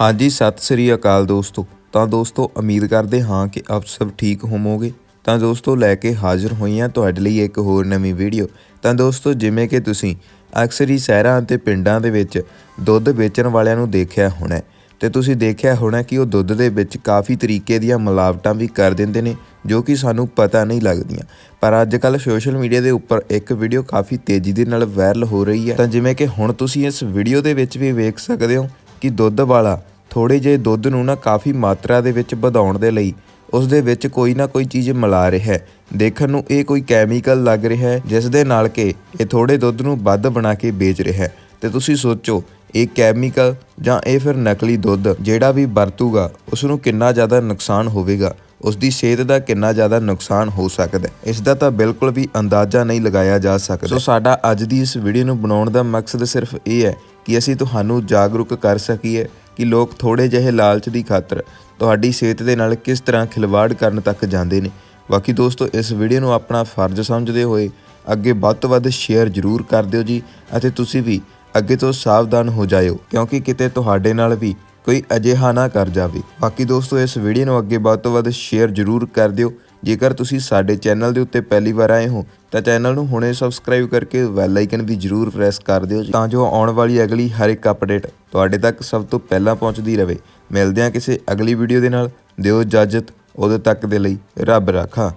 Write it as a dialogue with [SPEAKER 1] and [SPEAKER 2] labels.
[SPEAKER 1] ਹਾਂਜੀ, ਸਤਿ ਸ੍ਰੀ ਅਕਾਲ ਦੋਸਤੋ। ਤਾਂ ਦੋਸਤੋ, ਉਮੀਦ ਕਰਦੇ ਹਾਂ ਕਿ ਆਪ ਸਭ ਠੀਕ ਹੋਵੋਗੇ। ਤਾਂ ਦੋਸਤੋ, ਲੈ ਕੇ ਹਾਜ਼ਰ ਹੋਈ ਹਾਂ ਤੁਹਾਡੇ ਲਈ ਇੱਕ ਹੋਰ ਨਵੀਂ ਵੀਡੀਓ। ਤਾਂ ਦੋਸਤੋ, ਜਿਵੇਂ ਕਿ ਤੁਸੀਂ ਅਕਸਰ ਹੀ ਸ਼ਹਿਰਾਂ ਅਤੇ ਪਿੰਡਾਂ ਦੇ ਵਿੱਚ ਦੁੱਧ ਵੇਚਣ ਵਾਲਿਆਂ ਨੂੰ ਦੇਖਿਆ ਹੋਣਾ ਹੈ। ਤੇ ਤੁਸੀਂ ਦੇਖਿਆ ਹੋਣਾ ਕਿ ਉਹ ਦੁੱਧ ਦੇ ਵਿੱਚ ਕਾਫੀ ਤਰੀਕੇ ਦੀਆਂ ਮਿਲਾਵਟਾਂ ਵੀ ਕਰ ਦਿੰਦੇ ਨੇ, ਜੋ ਕਿ ਸਾਨੂੰ ਪਤਾ ਨਹੀਂ ਲੱਗਦੀਆਂ। ਪਰ ਅੱਜ ਕੱਲ ਸੋਸ਼ਲ ਮੀਡੀਆ ਦੇ ਉੱਪਰ ਇੱਕ ਵੀਡੀਓ ਕਾਫੀ ਤੇਜ਼ੀ ਦੇ ਨਾਲ ਵਾਇਰਲ ਹੋ ਰਹੀ ਹੈ। ਤਾਂ ਜਿਵੇਂ ਕਿ ਹੁਣ ਤੁਸੀਂ ਇਸ ਵੀਡੀਓ ਦੇ ਵਿੱਚ ਵੀ ਵੇਖ ਸਕਦੇ ਹੋ ਕਿ ਦੁੱਧ ਵਾਲਾ ਥੋੜੇ ਜਿਹੇ ਦੁੱਧ ਨੂੰ ਨਾ ਕਾਫੀ ਮਾਤਰਾ ਦੇ ਵਿੱਚ ਵਧਾਉਣ ਦੇ ਲਈ ਉਸ ਦੇ ਵਿੱਚ ਕੋਈ ਨਾ ਕੋਈ ਚੀਜ਼ ਮਿਲਾ ਰਿਹਾ ਹੈ। ਦੇਖਣ ਨੂੰ ਇਹ ਕੋਈ ਕੈਮੀਕਲ ਲੱਗ ਰਿਹਾ ਹੈ, ਜਿਸ ਦੇ ਨਾਲ ਕਿ ਇਹ ਥੋੜੇ ਦੁੱਧ ਨੂੰ ਵੱਧ ਬਣਾ ਕੇ ਵੇਚ ਰਿਹਾ ਹੈ। ਤੇ ਤੁਸੀਂ ਸੋਚੋ, ਇਹ ਕੈਮੀਕਲ ਜਾਂ ਇਹ ਫਿਰ ਨਕਲੀ ਦੁੱਧ ਜਿਹੜਾ ਵੀ ਵਰਤੂਗਾ ਉਸ ਨੂੰ ਕਿੰਨਾ ਜ਼ਿਆਦਾ ਨੁਕਸਾਨ ਹੋਵੇਗਾ? ਉਸ ਦੀ ਸਿਹਤ ਦਾ ਕਿੰਨਾ ਜ਼ਿਆਦਾ ਨੁਕਸਾਨ ਹੋ ਸਕਦਾ ਹੈ? ਇਸ ਦਾ ਤਾਂ ਬਿਲਕੁਲ ਵੀ ਅੰਦਾਜ਼ਾ ਨਹੀਂ ਲਗਾਇਆ ਜਾ ਸਕਦਾ। ਸੋ ਸਾਡਾ ਅੱਜ ਦੀ ਇਸ ਵੀਡੀਓ ਨੂੰ ਬਣਾਉਣ ਦਾ ਮਕਸਦ ਸਿਰਫ ਇਹ ਹੈ ਕਿ ਅਸੀਂ ਤੁਹਾਨੂੰ ਜਾਗਰੂਕ ਕਰ ਸਕੀਏ ਕਿ ਲੋਕ ਥੋੜੇ ਜਿਹੇ ਲਾਲਚ ਦੀ ਖਾਤਰ ਤੁਹਾਡੀ ਸਿਹਤ ਦੇ ਨਾਲ ਕਿਸ ਤਰ੍ਹਾਂ ਖਿਲਵਾੜ ਕਰਨ ਤੱਕ ਜਾਂਦੇ ਨੇ। ਬਾਕੀ ਦੋਸਤੋ, ਇਸ ਵੀਡੀਓ ਨੂੰ ਆਪਣਾ ਫਰਜ਼ ਸਮਝਦੇ ਹੋਏ ਅੱਗੇ ਵੱਧ ਤੋਂ ਵੱਧ ਸ਼ੇਅਰ ਜ਼ਰੂਰ ਕਰ ਦਿਓ ਜੀ ਅਤੇ ਤੁਸੀਂ ਵੀ ਅੱਗੇ ਤੋਂ ਸਾਵਧਾਨ ਹੋ ਜਾਇਓ, ਕਿਉਂਕਿ ਕਿਤੇ ਤੁਹਾਡੇ ਨਾਲ ਵੀ ਕੋਈ ਅਜਿਹਾ ਨਾ ਕਰ ਜਾਵੇ। ਬਾਕੀ ਦੋਸਤੋ, ਇਸ ਵੀਡੀਓ ਨੂੰ ਅੱਗੇ ਵੱਧ ਤੋਂ ਵੱਧ ਸ਼ੇਅਰ ਜ਼ਰੂਰ ਕਰ ਦਿਓ ਜੇਕਰ ਤੁਸੀਂ ਸਾਡੇ ਚੈਨਲ ਦੇ ਉੱਤੇ ਪਹਿਲੀ ਵਾਰ ਆਏ ਹੋ, ਤਾਂ ਚੈਨਲ ਨੂੰ ਹੁਣੇ ਸਬਸਕ੍ਰਾਈਬ ਕਰਕੇ ਬੈਲ ਆਈਕਨ ਵੀ ਜ਼ਰੂਰ ਪ੍ਰੈਸ ਕਰ ਦਿਓ ਤਾਂ ਜੋ ਆਉਣ ਵਾਲੀ ਅਗਲੀ ਹਰ ਇੱਕ ਅਪਡੇਟ ਤੁਹਾਡੇ ਤੱਕ ਸਭ ਤੋਂ ਪਹਿਲਾਂ ਪਹੁੰਚਦੀ ਰਹੇ। ਮਿਲਦੇ ਹਾਂ ਕਿਸੇ ਅਗਲੀ ਵੀਡੀਓ ਦੇ ਨਾਲ। ਦਿਓ ਇਜਾਜ਼ਤ। ਉਦੋਂ ਤੱਕ ਦੇ ਲਈ ਰੱਬ ਰਾਖਾ।